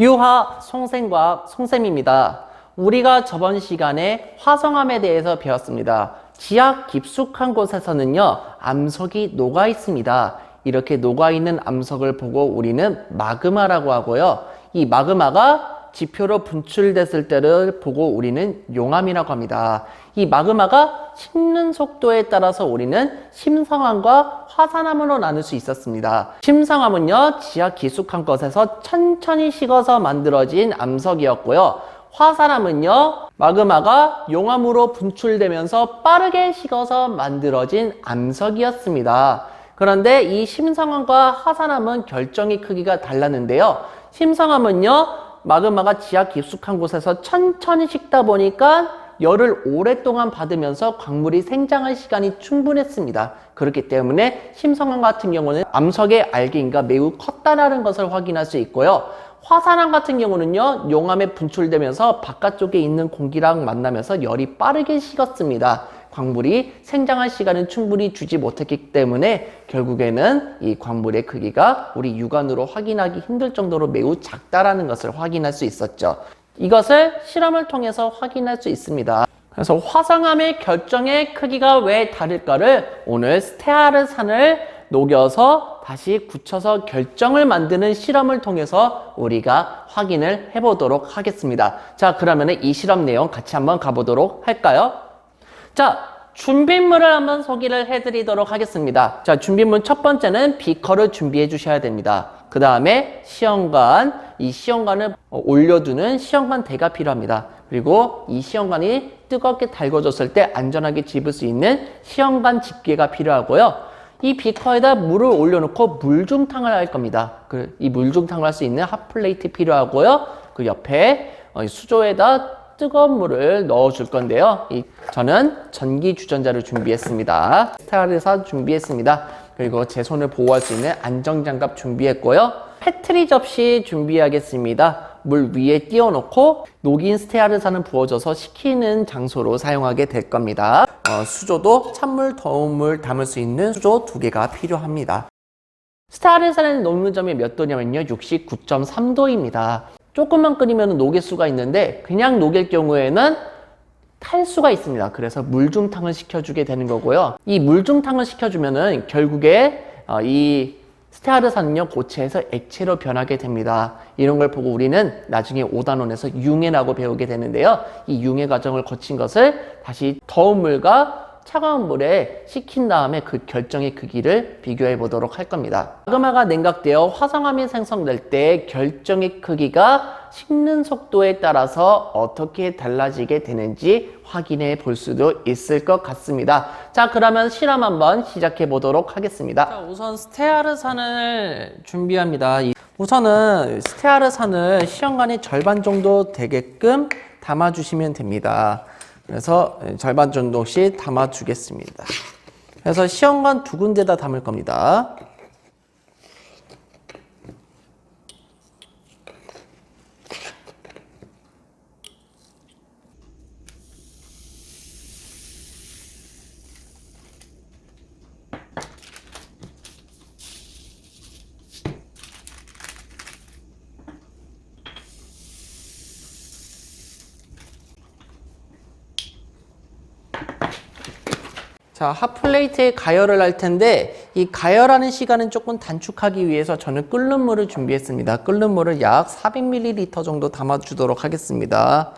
유화 송생과학 송쌤입니다. 우리가 저번 시간에 화성암에 대해서 배웠습니다. 지하 깊숙한 곳에서는요, 암석이 녹아 있습니다. 이렇게 녹아 있는 암석을 보고 우리는 마그마라고 하고요. 이 마그마가 지표로 분출됐을 때를 보고 우리는 용암이라고 합니다. 이 마그마가 식는 속도에 따라서 우리는 심성암과 화산암으로 나눌 수 있었습니다. 심성암은요, 지하 깊숙한 곳에서 천천히 식어서 만들어진 암석이었고요. 화산암은요, 마그마가 용암으로 분출되면서 빠르게 식어서 만들어진 암석이었습니다. 그런데 이 심성암과 화산암은 결정의 크기가 달랐는데요. 심성암은요, 마그마가 지하 깊숙한 곳에서 천천히 식다 보니까 열을 오랫동안 받으면서 광물이 생장할 시간이 충분했습니다. 그렇기 때문에 심성암 같은 경우는 암석의 알갱이가 매우 컸다라는 것을 확인할 수 있고요. 화산암 같은 경우는요, 용암에 분출되면서 바깥쪽에 있는 공기랑 만나면서 열이 빠르게 식었습니다. 광물이 생장할 시간은 충분히 주지 못했기 때문에 결국에는 이 광물의 크기가 우리 육안으로 확인하기 힘들 정도로 매우 작다라는 것을 확인할 수 있었죠. 이것을 실험을 통해서 확인할 수 있습니다. 그래서 화성암의 결정의 크기가 왜 다를까를 오늘 스테아르산을 녹여서 다시 굳혀서 결정을 만드는 실험을 통해서 우리가 확인을 해보도록 하겠습니다. 자, 그러면 이 실험 내용 같이 한번 가보도록 할까요? 자, 준비물을 한번 소개를 해드리도록 하겠습니다. 자, 준비물 첫 번째는 비커를 준비해 주셔야 됩니다. 그 다음에 시험관, 이 시험관을 어, 올려두는 시험관 대가 필요합니다. 그리고 이 시험관이 뜨겁게 달궈졌을 때 안전하게 집을 수 있는 시험관 집게가 필요하고요. 이 비커에다 물을 올려놓고 물중탕을 할 겁니다. 그, 이 물중탕을 할 수 있는 핫플레이트 필요하고요. 그 옆에 어, 이 수조에다 뜨거운 물을 넣어 줄 건데요. 이, 저는 전기 주전자를 준비했습니다. 스타일에서 준비했습니다. 그리고 제 손을 보호할 수 있는 안정장갑 준비했고요. 패트리 접시 준비하겠습니다. 물 위에 띄워놓고 녹인 스테아르산을 부어줘서 식히는 장소로 사용하게 될 겁니다. 어, 수조도 찬물, 더운 물 담을 수 있는 수조 두 개가 필요합니다. 스테아르산을 녹는 점이 몇 도냐면요. 69.3도입니다. 조금만 끓이면 녹일 수가 있는데 그냥 녹일 경우에는 탈 수가 있습니다. 그래서 물중탕을 시켜주게 되는 거고요. 이 물중탕을 시켜주면은 결국에 어, 이 스테아르산은요 고체에서 액체로 변하게 됩니다. 이런 걸 보고 우리는 나중에 5단원에서 융해라고 배우게 되는데요. 이 융해 과정을 거친 것을 다시 더운 물과 차가운 물에 식힌 다음에 그 결정의 크기를 비교해 보도록 할 겁니다. 마그마가 냉각되어 화성암이 생성될 때 결정의 크기가 식는 속도에 따라서 어떻게 달라지게 되는지 확인해 볼 수도 있을 것 같습니다. 자, 그러면 실험 한번 시작해 보도록 하겠습니다. 자, 우선 스테아르산을 준비합니다. 이- 우선은 스테아르산을 시험관의 절반 정도 되게끔 담아주시면 됩니다. 그래서 절반 정도씩 담아주겠습니다. 그래서 시험관 두 군데다 담을 겁니다. 자, 핫플레이트에 가열을 할 텐데 이 가열하는 시간은 조금 단축하기 위해서 저는 끓는 물을 준비했습니다. 끓는 물을 약 400ml 정도 담아주도록 하겠습니다.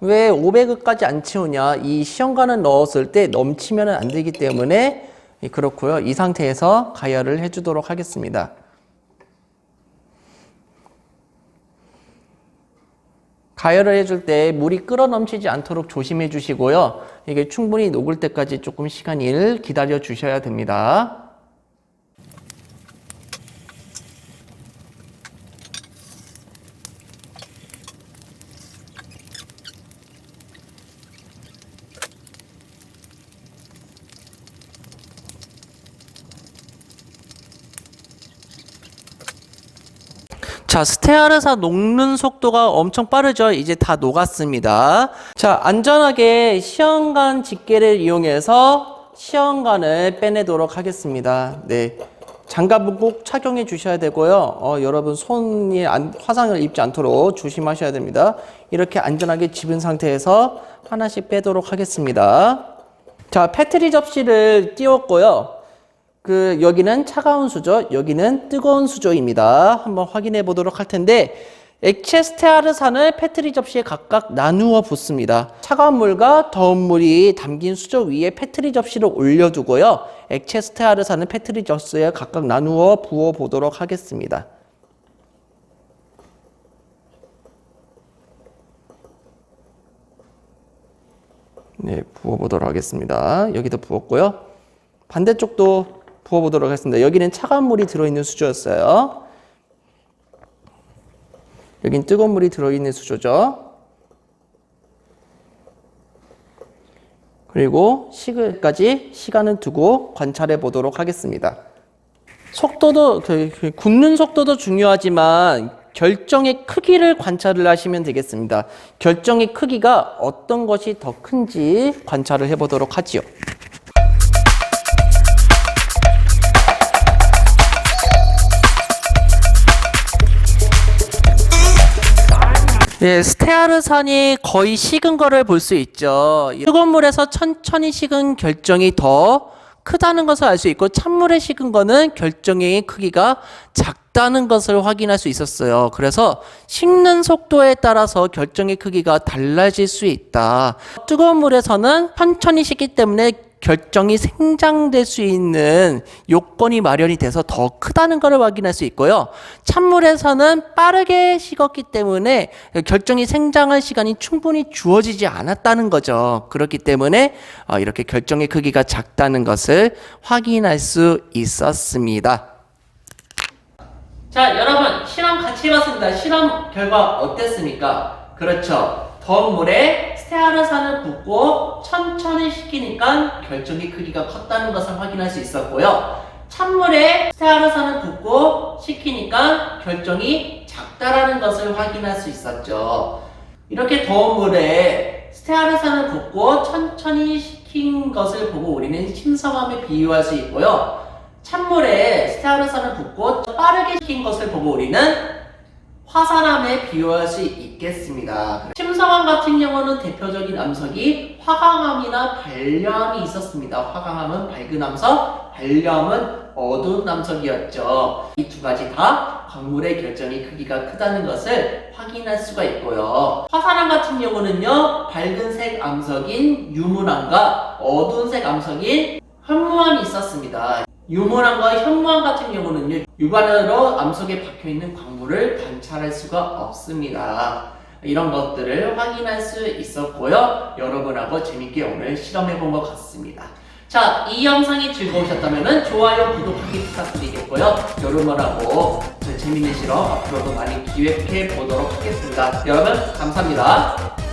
왜 500까지 안 채우냐? 이 시험관을 넣었을 때 넘치면 안 되기 때문에 그렇고요. 이 상태에서 가열을 해주도록 하겠습니다. 가열을 해줄 때 물이 끓어 넘치지 않도록 조심해 주시고요. 이게 충분히 녹을 때까지 조금 시간을 기다려 주셔야 됩니다. 자, 스테아르사 녹는 속도가 엄청 빠르죠. 이제 다 녹았습니다. 자, 안전하게 시험관 집게를 이용해서 시험관을 빼내도록 하겠습니다. 네. 장갑은 꼭 착용해 주셔야 되고요. 어, 여러분 손이 안- 화상을 입지 않도록 조심하셔야 됩니다. 이렇게 안전하게 집은 상태에서 하나씩 빼도록 하겠습니다. 자, 패트리 접시를 띄웠고요. 그 여기는 차가운 수조, 여기는 뜨거운 수조입니다. 한번 확인해 보도록 할 텐데 액체 스테아르산을 패트리 접시에 각각 나누어 붓습니다. 차가운 물과 더운 물이 담긴 수조 위에 패트리 접시를 올려두고요. 액체 스테아르산을 패트리 접시에 각각 나누어 부어 보도록 하겠습니다. 네, 부어 보도록 하겠습니다. 여기도 부었고요. 반대쪽도 부어보도록 하겠습니다. 여기는 차가운 물이 들어있는 수조였어요. 여긴 뜨거운 물이 들어있는 수조죠. 그리고 식을까지 시간을 두고 관찰해 보도록 하겠습니다. 속도도 굽는 속도도 중요하지만 결정의 크기를 관찰을 하시면 되겠습니다. 결정의 크기가 어떤 것이 더 큰지 관찰을 해 보도록 하지요. 예, 스테아르산이 거의 식은 거를 볼 수 있죠. 뜨거운 물에서 천천히 식은 결정이 더 크다는 것을 알 수 있고 찬물에 식은 거는 결정의 크기가 작다는 것을 확인할 수 있었어요. 그래서 식는 속도에 따라서 결정의 크기가 달라질 수 있다. 뜨거운 물에서는 천천히 식기 때문에 결정이 생장될 수 있는 요건이 마련이 돼서 더 크다는 것을 확인할 수 있고요. 찬물에서는 빠르게 식었기 때문에 결정이 생장할 시간이 충분히 주어지지 않았다는 거죠. 그렇기 때문에 어, 이렇게 결정의 크기가 작다는 것을 확인할 수 있었습니다. 자, 여러분 실험 같이 해봤습니다. 실험 결과 어땠습니까? 그렇죠. 더운 물에 스테아르산을 붓고 천천히 식히니까 결정의 크기가 컸다는 것을 확인할 수 있었고요. 찬물에 스테아르산을 붓고 식히니까 결정이 작다라는 것을 확인할 수 있었죠. 이렇게 더운 물에 스테아르산을 붓고 천천히 식힌 것을 보고 우리는 신성함에 비유할 수 있고요. 찬물에 스테아르산을 붓고 빠르게 식힌 것을 보고 우리는 화산암에 비유할 수 있겠습니다. 침성암 같은 경우는 대표적인 암석이 화강암이나 발려암이 있었습니다. 화강암은 밝은 암석, 발려암은 어두운 암석이었죠. 이 두 가지 다 광물의 결정이 크기가 크다는 것을 확인할 수가 있고요. 화산암 같은 경우는요, 밝은색 암석인 유문암과 어두운색 암석인 현무암이 있었습니다. 유문암과 현무암 같은 경우는요, 육안으로 암석에 박혀 있는 광물을 관찰할 수가 없습니다. 이런 것들을 확인할 수 있었고요. 여러분하고 재밌게 오늘 실험해 본 것 같습니다. 자, 이 영상이 즐거우셨다면 좋아요, 구독하기 부탁드리겠고요. 여러분하고 재밌는 실험 앞으로도 많이 기획해 보도록 하겠습니다. 여러분, 감사합니다.